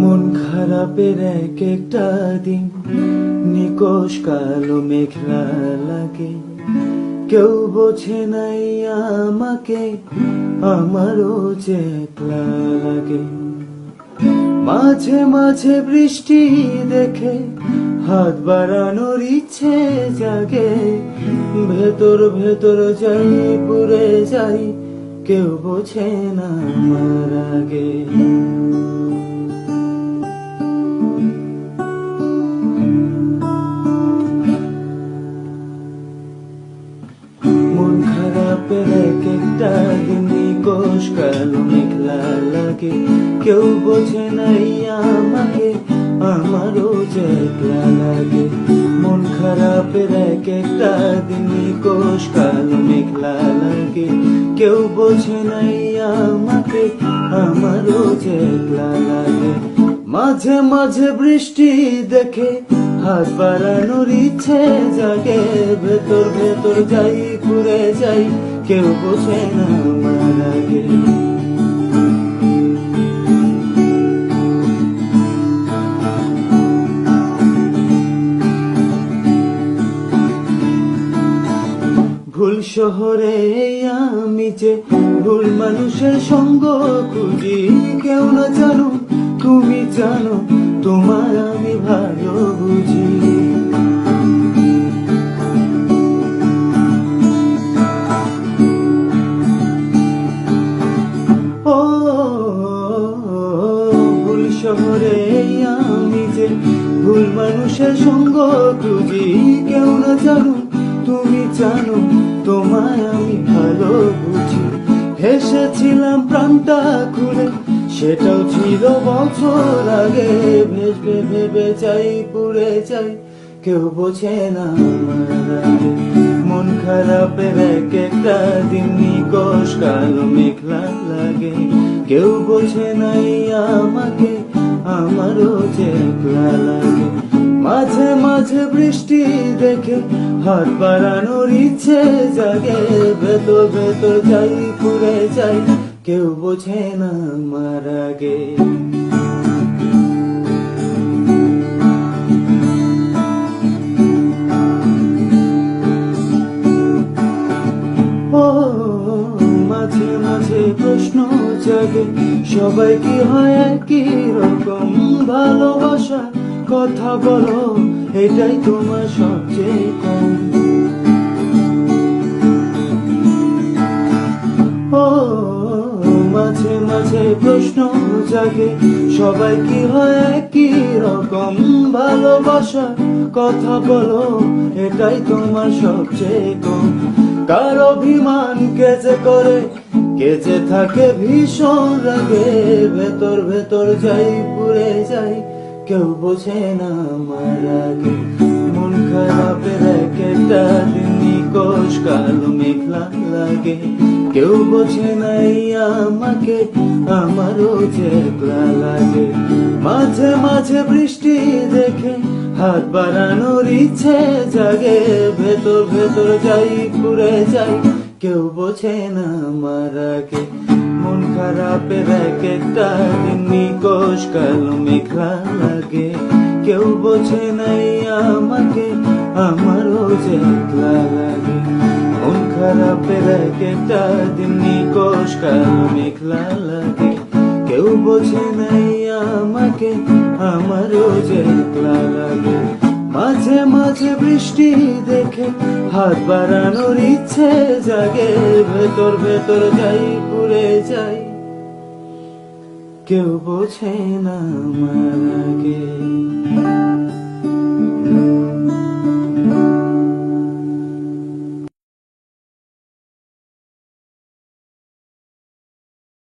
মন খারাপের এক একটা দিন নিকোষ কালো মেঘলা লাগে। কেউ বোঝে নাই আমাকে, আমারও যে লাগে। মাঝে মাঝে বৃষ্টি দেখে হাত বাড়ানোর ইচ্ছে জাগে, ভেতর ভেতর যাই পুরে যাই, কেউ বোঝে না আমার আগে। মন খারাপের এক একটা দিন নিকোষ কালো মেঘলা লাগে, কেউ বোঝে নাই আমাকে। আমারও যে লাগে, মন খারাপের এক একটা দিন কালো মেঘলা লাগে। কেউ বোঝে নাই আমাকে, আমারও যে লাগে। মাঝে মাঝে বৃষ্টি দেখে, হাত বাড়ানোর ইচ্ছে জাগে, ভেতর ভেতর যাই, ঘুরে যাই। কেউ বোঝে না আমার আগে। শহরে আমি যে ভুল মানুষের সঙ্গ খুঁজি, কেউ না জানো তুমি জানো তোমার আমি ভালো বুঝি। ও, ভুল শহরে আমি যে ভুল মানুষের সঙ্গ খুঁজি, কেউ না জানো তুমি জানো আমি ভালো বুঝি হেসেছিলাম প্রাণটা খুলে, সেটাও ছিল বছর আগে। ভেসবে, ভেবে যাই, পুড়ে যাই, কেউ বোঝে না। মন খারাপের এক একটা দিন নিকশ, কালো মেঘলা লাগে। কেউ বোঝে নাই আমাকে, আমারও যে লাগে। মাঝে বৃষ্টি দেখে হাত বাড়ানোর ইচ্ছে জাগে। ভেতর ভেতর যাই, পুড়ে যাই, কেউ বোঝে না আমার আগে মাঝে মাঝে প্রশ্ন জাগে, সবাই কি হয় একই রকম ভালোবাসা? কথা বলো এটাই তোমার সবচেয়ে কম। মাঝে মাঝে প্রশ্ন জাগে, সবাই কি হয় একই রকম ভালোবাসা? কথা বলো, এটাই তোমার সবচেয়ে কম। কার অভিমান কে যে করে, কে যে থাকে ভীষণ রাগে, ভেতর ভেতর যাই, পুড়ে যাই, কেউ বোঝে না আমার লাগে কেউ বোঝে নাই আমাকে, আমারও যে লাগে। মাঝে মাঝে বৃষ্টি দেখে হাত বাড়ানোর ইচ্ছে জাগে, ভেতর ভেতর যাই পুড়ে যাই। কেউ বোঝে না আমার আগে, মন খারাপের এক একটা নিকশ কালো মেঘলা লাগে। কেউ বোঝে নাই আমাকে, আমারও যে লাগে। একটা দিন নিকশ কালো মেঘলা লাগে কেউ বোঝে নাই আমাকে আমারও যে একলা লাগে মাঝে মাঝে বৃষ্টি দেখে হাত বাড়ানোর ইচ্ছে জাগে ভেতর ভেতর যাই পুড়ে যাই কেউ বোঝে না আমার আগে